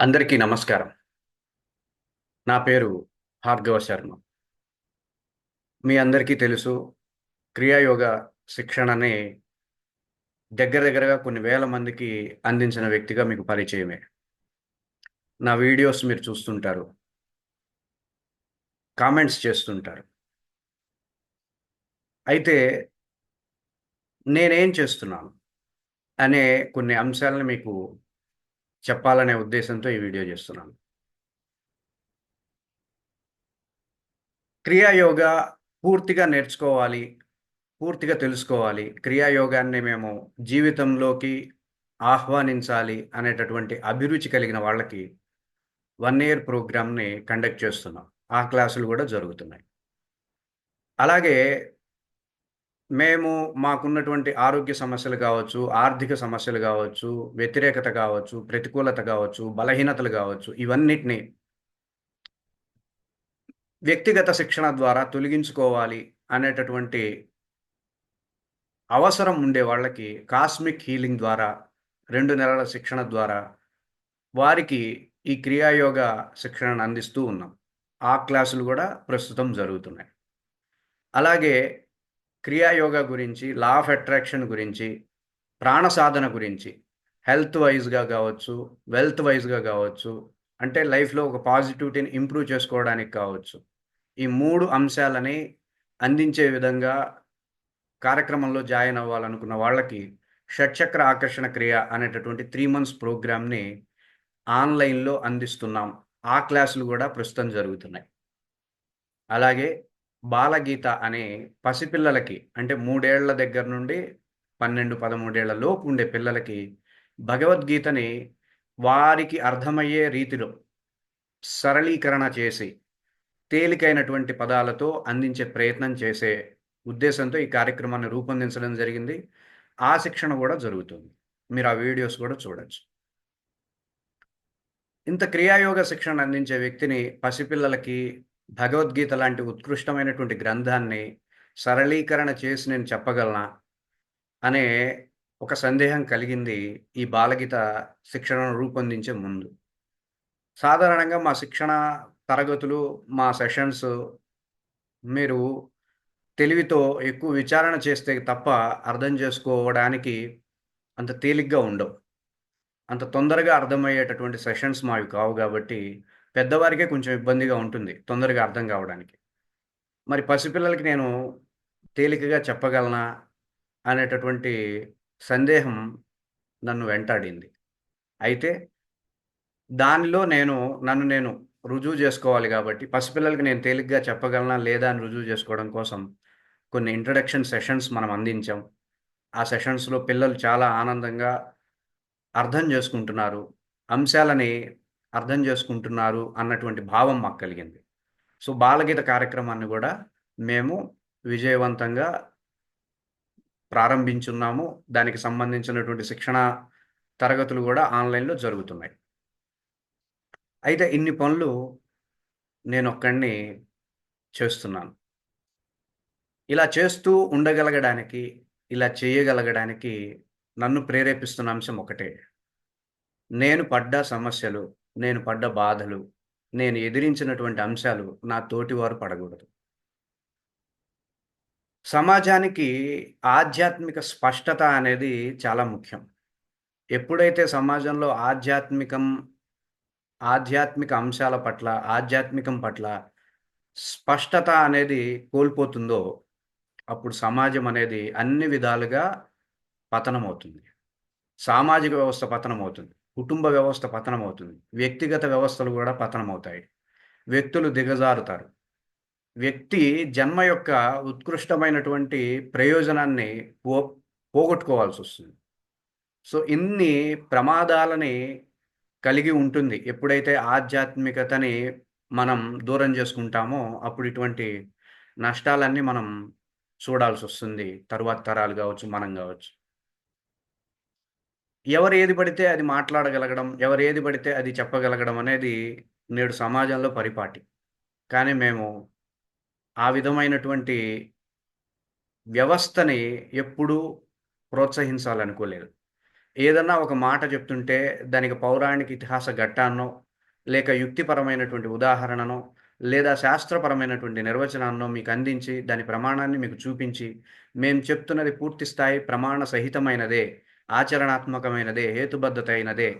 అందరికీ నమస్కారం. నా పేరు భార్గవ శర్మ. మీ అందరికీ తెలుసు క్రియాయోగ శిక్షణని దగ్గర దగ్గరగా కొన్ని వేల మందికి అందించిన వ్యక్తిగా మీకు పరిచయమే. నా వీడియోస్ మీరు చూస్తుంటారు. కామెంట్స్ చేస్తుంటారు. అయితే నేనేం చేస్తున్నాను అనే కొన్ని అంశాలను మీకు చెప్పాలనే ఉద్దేశంతో ఈ వీడియో చేస్తున్నాను. క్రియాయోగ పూర్తిగా నేర్చుకోవాలి పూర్తిగా తెలుసుకోవాలి. క్రియాయోగాన్ని మేము జీవితంలోకి ఆహ్వానించాలి అనేటటువంటి అభిరుచి కలిగిన వాళ్ళకి వన్ ఇయర్ ప్రోగ్రామ్ని కండక్ట్ చేస్తున్నాం. ఆ క్లాసులు కూడా జరుగుతున్నాయి. అలాగే మేము మాకున్నటువంటి ఆరోగ్య సమస్యలు కావచ్చు ఆర్థిక సమస్యలు కావచ్చు వ్యతిరేకత కావచ్చు ప్రతికూలత కావచ్చు బలహీనతలు కావచ్చు ఇవన్నిటిని వ్యక్తిగత శిక్షణ ద్వారా తొలగించుకోవాలి అనేటటువంటి అవసరం ఉండే వాళ్ళకి కాస్మిక్ హీలింగ్ ద్వారా రెండు నెలల శిక్షణ ద్వారా వారికి ఈ క్రియాయోగ శిక్షణను అందిస్తూ ఉన్నాం. ఆ క్లాసులు కూడా ప్రస్తుతం జరుగుతున్నాయి. అలాగే క్రియాయోగా గురించి లా ఆఫ్ అట్రాక్షన్ గురించి ప్రాణ సాధన గురించి హెల్త్ వైజ్గా కావచ్చు వెల్త్ వైజ్గా కావచ్చు అంటే లైఫ్లో ఒక పాజిటివిటీని ఇంప్రూవ్ చేసుకోవడానికి కావచ్చు. ఈ మూడు అంశాలని అందించే విధంగా కార్యక్రమంలో జాయిన్ అవ్వాలనుకున్న వాళ్ళకి షట్చక్ర ఆకర్షణ క్రియ అనేటటువంటి త్రీ మంత్స్ ప్రోగ్రామ్ని ఆన్లైన్లో అందిస్తున్నాం. ఆ క్లాసులు కూడా ప్రస్తుతం జరుగుతున్నాయి. అలాగే బాలగీత అనే పసిపిల్లలకి అంటే మూడేళ్ళ దగ్గర నుండి పన్నెండు పదమూడేళ్ళ లోపు ఉండే పిల్లలకి భగవద్గీతని వారికి అర్థమయ్యే రీతిలో సరళీకరణ చేసి తేలికైనటువంటి పదాలతో అందించే ప్రయత్నం చేసే ఉద్దేశంతో ఈ కార్యక్రమాన్ని రూపొందించడం జరిగింది. ఆ శిక్షణ కూడా జరుగుతుంది. మీరు ఆ వీడియోస్ కూడా చూడొచ్చు. ఇంత క్రియాయోగ శిక్షణ అందించే వ్యక్తిని పసిపిల్లలకి భగవద్గీత లాంటి ఉత్కృష్టమైనటువంటి గ్రంథాన్ని సరళీకరణ చేసి నేను చెప్పగలనా అనే ఒక సందేహం కలిగింది ఈ బాలగీత శిక్షణను రూపొందించే ముందు. సాధారణంగా మా శిక్షణ తరగతులు మా సెషన్స్ మీరు తెలివితో ఎక్కువ విచారణ చేస్తే తప్ప అర్థం చేసుకోవడానికి అంత తేలిగ్గా ఉండవు. అంత తొందరగా అర్థమయ్యేటటువంటి సెషన్స్ మావి కావు కాబట్టి పెద్దవారికే కొంచెం ఇబ్బందిగా ఉంటుంది తొందరగా అర్థం కావడానికి. మరి పసిపిల్లలకి నేను తేలికగా చెప్పగలనా అనేటటువంటి సందేహం నన్ను వెంటాడింది. అయితే దానిలో నేను నన్ను నేను రుజువు చేసుకోవాలి కాబట్టి పసిపిల్లలకి నేను తేలిగ్గా చెప్పగలనా లేదా అని రుజువు చేసుకోవడం కోసం కొన్ని ఇంట్రడక్షన్ సెషన్స్ మనం అందించాం. ఆ సెషన్స్లో పిల్లలు చాలా ఆనందంగా అర్థం చేసుకుంటున్నారు. అంశాలని అర్థం చేసుకుంటున్నారు అన్నటువంటి భావం మాకు కలిగింది. సో బాలగీత కార్యక్రమాన్ని కూడా మేము విజయవంతంగా ప్రారంభించున్నాము. దానికి సంబంధించినటువంటి శిక్షణ తరగతులు కూడా ఆన్లైన్లో జరుగుతున్నాయి. అయితే ఇన్ని పనులు నేను ఒక్కడిని చేస్తున్నాను. ఇలా చేస్తూ ఉండగలగడానికి ఇలా చేయగలగడానికి నన్ను ప్రేరేపిస్తున్న అంశం ఒకటే. నేను పడ్డ సమస్యలు నేను పడ్డ బాధలు నేను ఎదిరించినటువంటి అంశాలు నా తోటివారు పడకూడదు. సమాజానికి ఆధ్యాత్మిక స్పష్టత అనేది చాలా ముఖ్యం. ఎప్పుడైతే సమాజంలో ఆధ్యాత్మికం ఆధ్యాత్మిక అంశాల పట్ల ఆధ్యాత్మికం పట్ల స్పష్టత అనేది కోల్పోతుందో అప్పుడు సమాజం అనేది అన్ని విధాలుగా పతనమవుతుంది. సామాజిక వ్యవస్థ పతనమవుతుంది. కుటుంబ వ్యవస్థ పతనమవుతుంది. వ్యక్తిగత వ్యవస్థలు కూడా పతనమవుతాయి. వ్యక్తులు దిగజారుతారు. వ్యక్తి జన్మ యొక్క ఉత్కృష్టమైనటువంటి ప్రయోజనాన్ని పో పోగొట్టుకోవాల్సి వస్తుంది. సో ఇన్ని ప్రమాదాలని కలిగి ఉంటుంది. ఎప్పుడైతే ఆధ్యాత్మికతని మనం దూరం చేసుకుంటామో అప్పుడు ఇటువంటి నష్టాలన్నీ మనం చూడాల్సి వస్తుంది. తరువాత తరాలు కావచ్చు మనం కావచ్చు. ఎవరు ఏది పడితే అది మాట్లాడగలగడం ఎవరు ఏది పడితే అది చెప్పగలగడం అనేది నేడు సమాజంలో పరిపాటి. కానీ మేము ఆ విధమైనటువంటి వ్యవస్థని ఎప్పుడూ ప్రోత్సహించాలనుకోలేదు. ఏదన్నా ఒక మాట చెప్తుంటే దానికి పౌరాణిక ఇతిహాస ఘట్టాన్నో లేక యుక్తిపరమైనటువంటి ఉదాహరణనో లేదా శాస్త్రపరమైనటువంటి నిర్వచనాన్నో మీకు అందించి దాని ప్రమాణాన్ని మీకు చూపించి మేము చెప్తున్నది పూర్తి స్థాయి ప్రమాణ సహితమైనదే ఆచరణాత్మకమైనదే హేతుబద్ధత అయినదే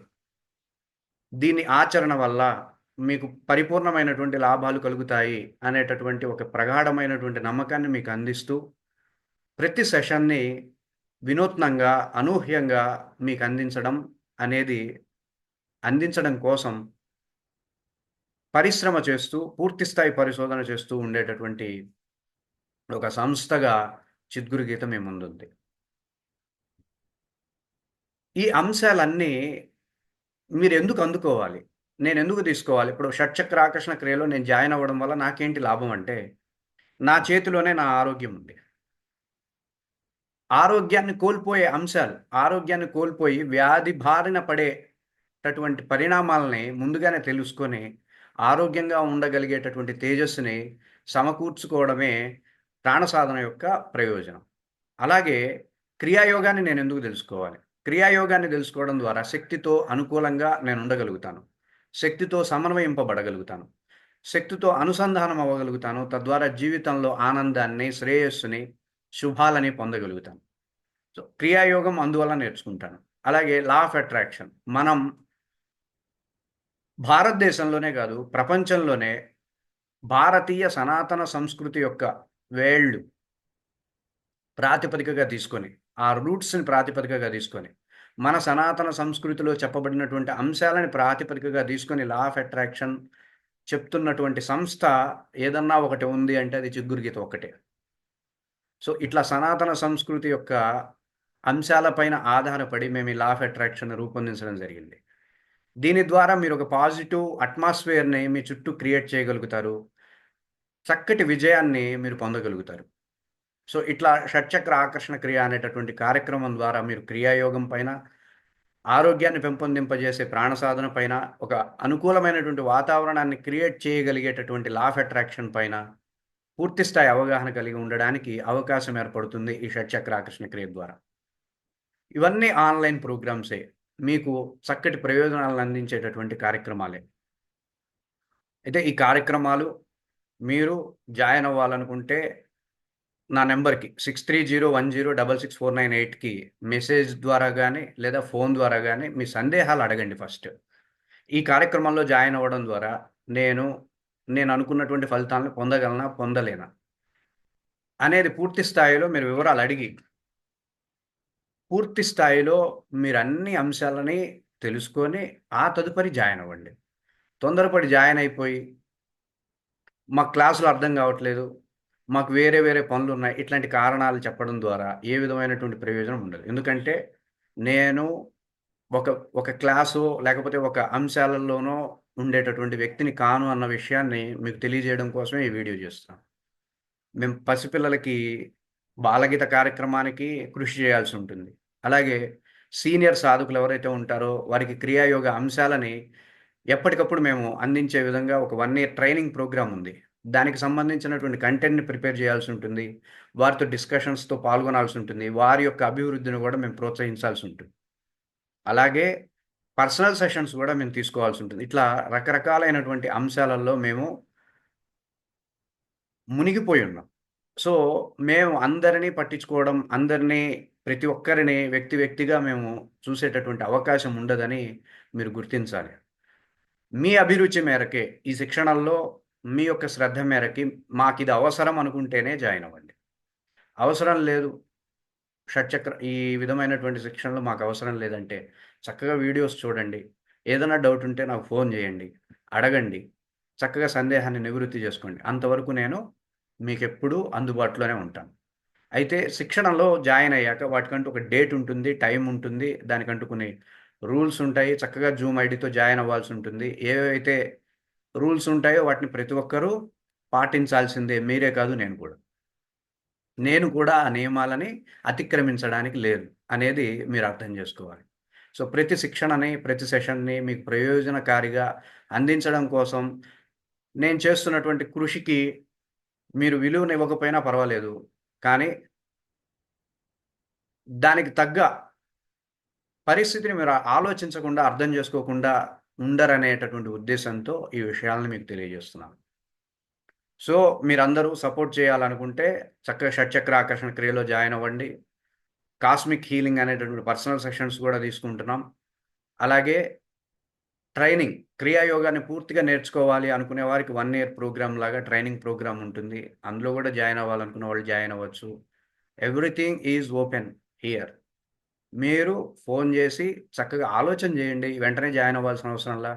దీని ఆచరణ వల్ల మీకు పరిపూర్ణమైనటువంటి లాభాలు కలుగుతాయి అనేటటువంటి ఒక ప్రగాఢమైనటువంటి నమ్మకాన్ని మీకు అందిస్తూ ప్రతి సెషన్ని వినూత్నంగా అనూహ్యంగా మీకు అందించడం అనేది అందించడం కోసం పరిశ్రమ చేస్తూ పూర్తిస్థాయి పరిశోధన చేస్తూ ఉండేటటువంటి ఒక సంస్థగా చిద్గురు గీత మీ ముందుంది. ఈ అంశాలన్నీ మీరు ఎందుకు అందుకోవాలి? నేను ఎందుకు తీసుకోవాలి? ఇప్పుడు షట్చక్ర ఆకర్షణ క్రియలో నేను జాయిన్ అవ్వడం వల్ల నాకేంటి లాభం అంటే నా చేతిలోనే నా ఆరోగ్యం ఉంది. ఆరోగ్యాన్ని కోల్పోయే అంశాలు ఆరోగ్యాన్ని కోల్పోయి వ్యాధి బారిన పడేటటువంటి పరిణామాలని ముందుగానే తెలుసుకొని ఆరోగ్యంగా ఉండగలిగేటటువంటి తేజస్సుని సమకూర్చుకోవడమే ప్రాణ సాధన యొక్క ప్రయోజనం. అలాగే క్రియాయోగాన్ని నేను ఎందుకు తెలుసుకోవాలి? క్రియాయోగాన్ని తెలుసుకోవడం ద్వారా శక్తితో అనుకూలంగా నేను ఉండగలుగుతాను. శక్తితో సమన్వయింపబడగలుగుతాను. శక్తితో అనుసంధానం అవ్వగలుగుతాను. తద్వారా జీవితంలో ఆనందాన్ని శ్రేయస్సుని శుభాలని పొందగలుగుతాను. సో క్రియాయోగం అందువల్ల నేర్చుకుంటాను. అలాగే లా ఆఫ్ అట్రాక్షన్ మనం భారతదేశంలోనే కాదు ప్రపంచంలోనే భారతీయ సనాతన సంస్కృతి యొక్క వేళ్ళు ప్రాతిపదికగా తీసుకొని ఆ రూట్స్ని ప్రాతిపదికగా తీసుకొని మన సనాతన సంస్కృతిలో చెప్పబడినటువంటి అంశాలని ప్రాతిపదికగా తీసుకొని లా ఆఫ్ అట్రాక్షన్ చెప్తున్నటువంటి సంస్థ ఏదన్నా ఒకటి ఉంది అంటే అది చిగ్గురు గీత ఒకటే సో ఇట్లా సనాతన సంస్కృతి యొక్క అంశాలపైన ఆధారపడి మేము ఈ లా ఆఫ్ అట్రాక్షన్ రూపొందించడం జరిగింది. దీని ద్వారా మీరు ఒక పాజిటివ్ అట్మాస్ఫియర్ని మీ చుట్టూ క్రియేట్ చేయగలుగుతారు. చక్కటి విజయాన్ని మీరు పొందగలుగుతారు. సో ఇట్లా షట్చక్ర ఆకర్షణ క్రియ అనేటటువంటి కార్యక్రమం ద్వారా మీరు క్రియాయోగం పైన ఆరోగ్యాన్ని పెంపొందింపజేసే ప్రాణ సాధన పైన ఒక అనుకూలమైనటువంటి వాతావరణాన్ని క్రియేట్ చేయగలిగేటటువంటి లా ఆఫ్ అట్రాక్షన్ పైన పూర్తి స్థాయి అవగాహన కలిగి ఉండడానికి అవకాశం ఏర్పడుతుంది ఈ షట్చక్ర ఆకర్షణ క్రియ ద్వారా. ఇవన్నీ ఆన్లైన్ ప్రోగ్రామ్సే. మీకు చక్కటి ప్రయోజనాలను అందించేటటువంటి కార్యక్రమాలే. అయితే ఈ కార్యక్రమాలు మీరు జాయిన్ అవ్వాలనుకుంటే నా నెంబర్కి six three zero one zero double six four nine ఎయిట్కి మెసేజ్ ద్వారా కానీ లేదా ఫోన్ ద్వారా కానీ మీ సందేహాలు అడగండి ఫస్ట్. ఈ కార్యక్రమంలో జాయిన్ అవ్వడం ద్వారా నేను నేను అనుకున్నటువంటి ఫలితాలను పొందగలనా పొందలేనా? అనేది పూర్తి స్థాయిలో మీరు వివరాలు అడిగి పూర్తి స్థాయిలో మీరు అన్ని అంశాలని తెలుసుకొని ఆ తదుపరి జాయిన్ అవ్వండి. తొందరపడి జాయిన్ అయిపోయి మా క్లాసులు అర్థం కావట్లేదు మాకు వేరే వేరే పనులు ఉన్నాయి ఇట్లాంటి కారణాలు చెప్పడం ద్వారా ఏ విధమైనటువంటి ప్రయోజనం ఉండదు. ఎందుకంటే నేను ఒక ఒక క్లాసు లేకపోతే ఒక అంశాలలోనో ఉండేటటువంటి వ్యక్తిని కాను అన్న విషయాన్ని మీకు తెలియజేయడం కోసమే ఈ వీడియో చేస్తాను మేము పసిపిల్లలకి బాలగీత కార్యక్రమానికి కృషి చేయాల్సి ఉంటుంది. అలాగే సీనియర్ సాధకులు ఎవరైతే ఉంటారో వారికి క్రియాయోగ అంశాలని ఎప్పటికప్పుడు మేము అందించే విధంగా ఒక వన్ ఇయర్ ట్రైనింగ్ ప్రోగ్రామ్ ఉంది. దానికి సంబంధించినటువంటి కంటెంట్ని ప్రిపేర్ చేయాల్సి ఉంటుంది. వారితో డిస్కషన్స్తో పాల్గొనాల్సి ఉంటుంది. వారి యొక్క అభివృద్ధిని కూడా మేము ప్రోత్సహించాల్సి ఉంటుంది. అలాగే పర్సనల్ సెషన్స్ కూడా మేము తీసుకోవాల్సి ఉంటుంది. ఇట్లా రకరకాలైనటువంటి అంశాలలో మేము మునిగిపోయి ఉన్నాం. సో మేము అందరినీ పట్టించుకోవడం అందరినీ ప్రతి ఒక్కరిని వ్యక్తి వ్యక్తిగా మేము చూసేటటువంటి అవకాశం ఉండదని మీరు గుర్తించాలి. మీ అభిరుచి మేరకే ఈ శిక్షణల్లో మీ యొక్క శ్రద్ధ మేరకి మాకు ఇది అవసరం అనుకుంటేనే జాయిన్ అవ్వండి. అవసరం లేదు. షట్చక్ర ఈ విధమైనటువంటి శిక్షణలు మాకు అవసరం లేదంటే చక్కగా వీడియోస్ చూడండి. ఏదైనా డౌట్ ఉంటే నాకు ఫోన్ చేయండి. అడగండి. చక్కగా సందేహాన్ని నివృత్తి చేసుకోండి. అంతవరకు నేను మీకు ఎప్పుడూ అందుబాటులోనే ఉంటాను. అయితే శిక్షణలో జాయిన్ అయ్యాక వాటికంటూ ఒక డేట్ ఉంటుంది టైం ఉంటుంది. దానికంటూ కొన్ని రూల్స్ ఉంటాయి. చక్కగా జూమ్ ఐడితో జాయిన్ అవ్వాల్సి ఉంటుంది. ఏవైతే రూల్స్ ఉంటాయో వాటిని ప్రతి ఒక్కరూ పాటించాల్సిందే. మీరే కాదు నేను కూడా. నేను కూడా ఆ నియమాలని అతిక్రమించడానికి లేదు అనేది మీరు అర్థం చేసుకోవాలి. సో ప్రతి శిక్షణని ప్రతి సెషన్ని మీకు ప్రయోజనకారిగా అందించడం కోసం నేను చేస్తున్నటువంటి కృషికి మీరు విలువనివ్వకపోయినా పర్వాలేదు. కానీ దానికి తగ్గ పరిస్థితిని మీరు ఆలోచించకుండా అర్థం చేసుకోకుండా ఉండరనేటటువంటి ఉద్దేశంతో ఈ విషయాలను మీకు తెలియజేస్తున్నాను. సో మీరందరూ సపోర్ట్ చేయాలనుకుంటే చక్కగా షట్చక్ర ఆకర్షణ క్రియలో జాయిన్ అవ్వండి. కాస్మిక్ హీలింగ్ అనేటటువంటి పర్సనల్ సెషన్స్ కూడా తీసుకుంటున్నాం. అలాగే ట్రైనింగ్ క్రియాయోగాన్ని పూర్తిగా నేర్చుకోవాలి అనుకునే వారికి వన్ ఇయర్ ప్రోగ్రామ్ లాగా ట్రైనింగ్ ప్రోగ్రామ్ ఉంటుంది. అందులో కూడా జాయిన్ అవ్వాలనుకున్న వాళ్ళు జాయిన్ అవ్వచ్చు. Everything is open here. మీరు ఫోన్ చేసి చక్కగా ఆలోచన చేయండి వెంటనే జాయిన్ అవ్వాల్సిన అవసరంలా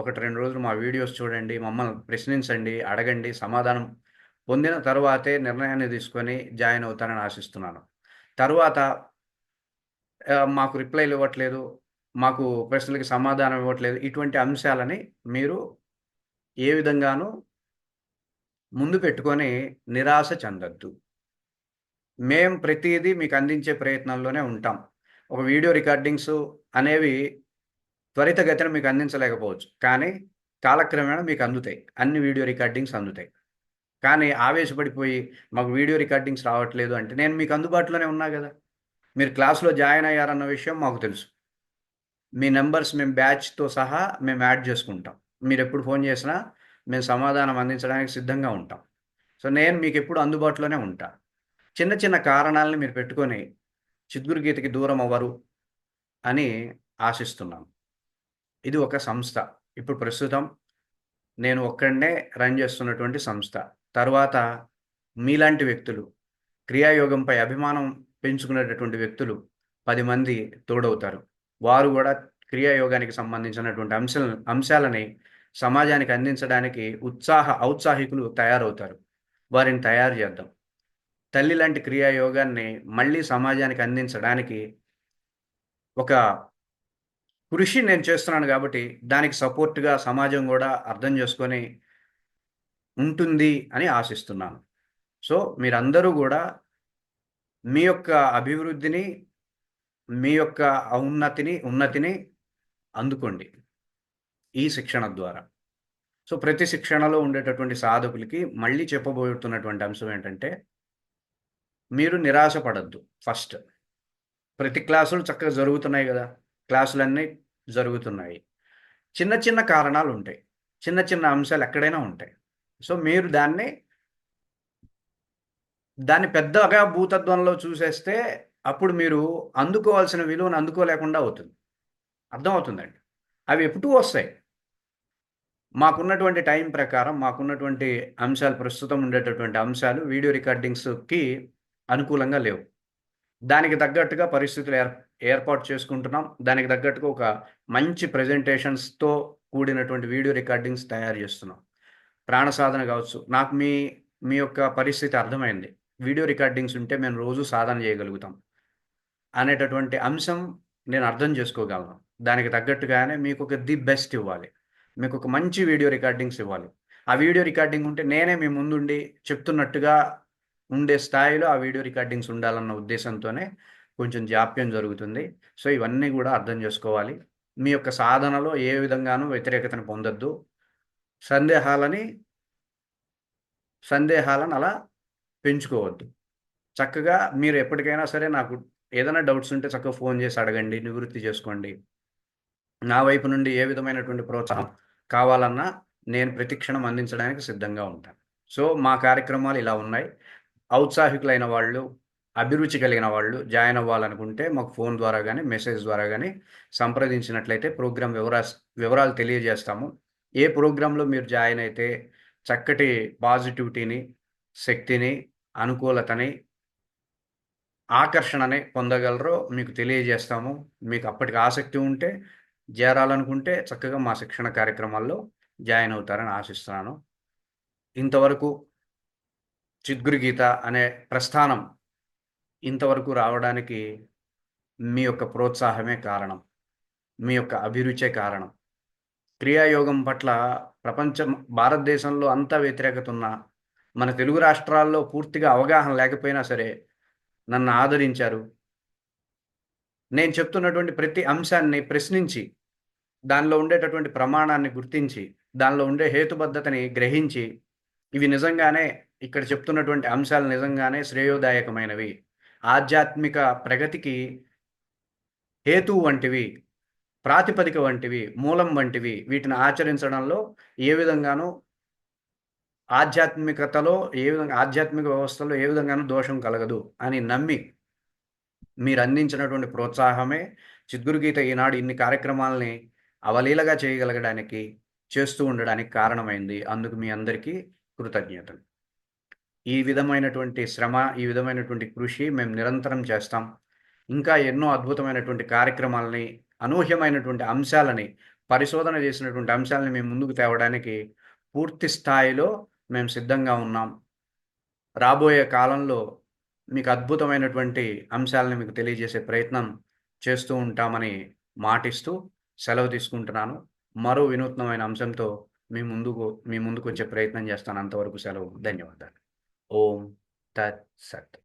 ఒకటి రెండు రోజులు మా వీడియోస్ చూడండి మమ్మల్ని ప్రశ్నించండి అడగండి సమాధానం పొందిన తర్వాతే నిర్ణయాన్ని తీసుకొని జాయిన్ అవుతానని ఆశిస్తున్నాను. తర్వాత మాకు రిప్లైలు ఇవ్వట్లేదు మాకు ప్రశ్నలకి సమాధానం ఇవ్వట్లేదు ఇటువంటి అంశాలని మీరు ఏ విధంగానూ ముందు పెట్టుకొని నిరాశ చెందద్దు. మేం ప్రతిదీ మీకు అందించే ప్రయత్నంలోనే ఉంటాం. ఒక వీడియో రికార్డింగ్స్ అనేవి త్వరితగతిన మీకు అందించలేకపోవచ్చు. కానీ కాలక్రమేణా మీకు అందుతాయి. అన్ని వీడియో రికార్డింగ్స్ అందుతాయి. కానీ ఆవేశపడిపోయి మాకు వీడియో రికార్డింగ్స్ రావట్లేదు అంటే నేను మీకు అందుబాటులోనే ఉన్నా కదా. మీరు క్లాస్లో జాయిన్ అయ్యారన్న విషయం మాకు తెలుసు. మీ నెంబర్స్ మేము బ్యాచ్తో సహా మేము యాడ్ చేసుకుంటాం. మీరు ఎప్పుడు ఫోన్ చేసినా మేము సమాధానం అందించడానికి సిద్ధంగా ఉంటాం. సో నేను మీకు ఎప్పుడు అందుబాటులోనే ఉంటా. చిన్న చిన్న కారణాలను మీరు పెట్టుకొని చిద్గురుగీతకి దూరం అవ్వరు అని ఆశిస్తున్నాను ఇది ఒక సంస్థ. ఇప్పుడు ప్రస్తుతం నేను ఒక్కడనే రన్ చేస్తున్నటువంటి సంస్థ. తర్వాత మీలాంటి వ్యక్తులు క్రియాయోగంపై అభిమానం పెంచుకునేటటువంటి వ్యక్తులు పది మంది తోడవుతారు. వారు కూడా క్రియాయోగానికి సంబంధించినటువంటి అంశాల అంశాలని సమాజానికి అందించడానికి ఉత్సాహ ఔత్సాహికులు తయారవుతారు. వారిని తయారు చేద్దాం. తల్లి లాంటి క్రియాయోగాన్ని మళ్ళీ సమాజానికి అందించడానికి ఒక కృషి నేను చేస్తున్నాను కాబట్టి దానికి సపోర్ట్గా సమాజం కూడా అర్థం చేసుకొని ఉంటుంది అని ఆశిస్తున్నాను. సో మీరందరూ కూడా మీ యొక్క అభివృద్ధిని మీ యొక్క ఔన్నతిని ఉన్నతిని అందుకోండి ఈ శిక్షణ ద్వారా. సో ప్రతి శిక్షణలో ఉండేటటువంటి సాధకులకి మళ్ళీ చెప్పబోతున్నటువంటి అంశం ఏంటంటే మీరు నిరాశపడద్దు ఫస్ట్ ప్రతి క్లాసులు చక్కగా జరుగుతున్నాయి కదా క్లాసులన్నీ జరుగుతున్నాయి. చిన్న చిన్న కారణాలు ఉంటాయి చిన్న చిన్న అంశాలు ఎక్కడైనా ఉంటాయి. సో మీరు దాన్ని దాన్ని పెద్దగా భూతత్వంలో చూసేస్తే అప్పుడు మీరు అందుకోవాల్సిన విలువను అందుకోలేకుండా అవుతుంది. అర్థమవుతుందండి? అవి ఎప్పుడూ వస్తాయి. మాకున్నటువంటి టైం ప్రకారం మాకున్నటువంటి అంశాలు ప్రస్తుతం ఉండేటటువంటి అంశాలు వీడియో రికార్డింగ్స్కి అనుకూలంగా లేవు. దానికి తగ్గట్టుగా పరిస్థితులు ఏర్ ఏర్పాటు చేసుకుంటున్నాం. దానికి తగ్గట్టుగా ఒక మంచి ప్రజెంటేషన్స్తో కూడినటువంటి వీడియో రికార్డింగ్స్ తయారు చేస్తున్నాం. ప్రాణ సాధన కావచ్చు. నాకు మీ మీ యొక్క పరిస్థితి అర్థమైంది. వీడియో రికార్డింగ్స్ ఉంటే మేము రోజు సాధన చేయగలుగుతాం. అనేటటువంటి అంశం నేను అర్థం చేసుకోగలను. దానికి తగ్గట్టుగానే మీకు ఒక ది బెస్ట్ ఇవ్వాలి. మీకు ఒక మంచి వీడియో రికార్డింగ్స్ ఇవ్వాలి. ఆ వీడియో రికార్డింగ్ ఉంటే నేనే మీ ముందుండి చెప్తున్నట్టుగా ఉండే స్థాయిలో ఆ వీడియో రికార్డింగ్స్ ఉండాలన్న ఉద్దేశంతోనే కొంచెం జాప్యం జరుగుతుంది. సో ఇవన్నీ కూడా అర్థం చేసుకోవాలి. మీ యొక్క సాధనలో ఏ విధంగానూ వ్యతిరేకతను పొందొద్దు. సందేహాలని సందేహాలను అలా పెంచుకోవద్దు. చక్కగా మీరు ఎప్పటికైనా సరే నాకు ఏదైనా డౌట్స్ ఉంటే చక్కగా ఫోన్ చేసి అడగండి నివృత్తి చేసుకోండి. నా వైపు నుండి ఏ విధమైనటువంటి ప్రోత్సాహం కావాలన్నా నేను ప్రతిక్షణం అందించడానికి సిద్ధంగా ఉంటాను. సో మా కార్యక్రమాలు ఇలా ఉన్నాయి. ఔత్సాహికులైన వాళ్ళు అభిరుచి కలిగిన వాళ్ళు జాయిన్ అవ్వాలనుకుంటే మాకు ఫోన్ ద్వారా కానీ మెసేజ్ ద్వారా కానీ సంప్రదించినట్లయితే ప్రోగ్రామ్ వివరా వివరాలు తెలియజేస్తాము. ఏ ప్రోగ్రాంలో మీరు జాయిన్ అయితే చక్కటి పాజిటివిటీని శక్తిని అనుకూలతని ఆకర్షణని పొందగలరో మీకు తెలియజేస్తాము. మీకు అప్పటికి ఆసక్తి ఉంటే చేరాలనుకుంటే చక్కగా మా శిక్షణ కార్యక్రమాల్లో జాయిన్ అవుతారని ఆశిస్తున్నాను. ఇంతవరకు చిద్గురు గీత అనే ప్రస్థానం ఇంతవరకు రావడానికి మీ యొక్క ప్రోత్సాహమే కారణం. మీ యొక్క అభిరుచే కారణం. క్రియాయోగం పట్ల ప్రపంచం భారతదేశంలో అంతా వ్యతిరేకత ఉన్నా మన తెలుగు రాష్ట్రాల్లో పూర్తిగా అవగాహన లేకపోయినా సరే నన్ను ఆదరించారు. నేను చెప్తున్నటువంటి ప్రతి అంశాన్ని ప్రశ్నించి దానిలో ఉండేటటువంటి ప్రమాణాన్ని గుర్తించి దానిలో ఉండే హేతుబద్ధతని గ్రహించి ఇవి నిజంగానే ఇక్కడ చెప్తున్నటువంటి అంశాలు నిజంగానే శ్రేయోదాయకమైనవి. ఆధ్యాత్మిక ప్రగతికి హేతు వంటివి ప్రాతిపదిక వంటివి మూలం వంటివి. వీటిని ఆచరించడంలో ఏ విధంగానూ ఆధ్యాత్మికతలో ఏ విధంగా ఆధ్యాత్మిక వ్యవస్థలో ఏ విధంగానూ దోషం కలగదు అని నమ్మి మీరు అందించినటువంటి ప్రోత్సాహమే చిద్గురు గీత ఈనాడు ఇన్ని కార్యక్రమాలని అవలీలగా చేయగలగడానికి చేస్తూ ఉండడానికి కారణమైంది. అందుకు మీ అందరికీ కృతజ్ఞతలు. ఈ విధమైనటువంటి శ్రమ ఈ విధమైనటువంటి కృషి మేము నిరంతరం చేస్తాం. ఇంకా ఎన్నో అద్భుతమైనటువంటి కార్యక్రమాలని అనూహ్యమైనటువంటి అంశాలని పరిశోధన చేసినటువంటి అంశాలని మేము ముందుకు తేవడానికి పూర్తి స్థాయిలో మేము సిద్ధంగా ఉన్నాం. రాబోయే కాలంలో మీకు అద్భుతమైనటువంటి అంశాలను మీకు తెలియజేసే ప్రయత్నం చేస్తూ ఉంటామని మాటిస్తూ సెలవు తీసుకుంటున్నాను. మరో వినూత్నమైన అంశంతో మీ ముందుకు మీ ముందుకు వచ్చే ప్రయత్నం చేస్తాను. అంతవరకు సెలవు. ధన్యవాదాలు. ओम तत्सत।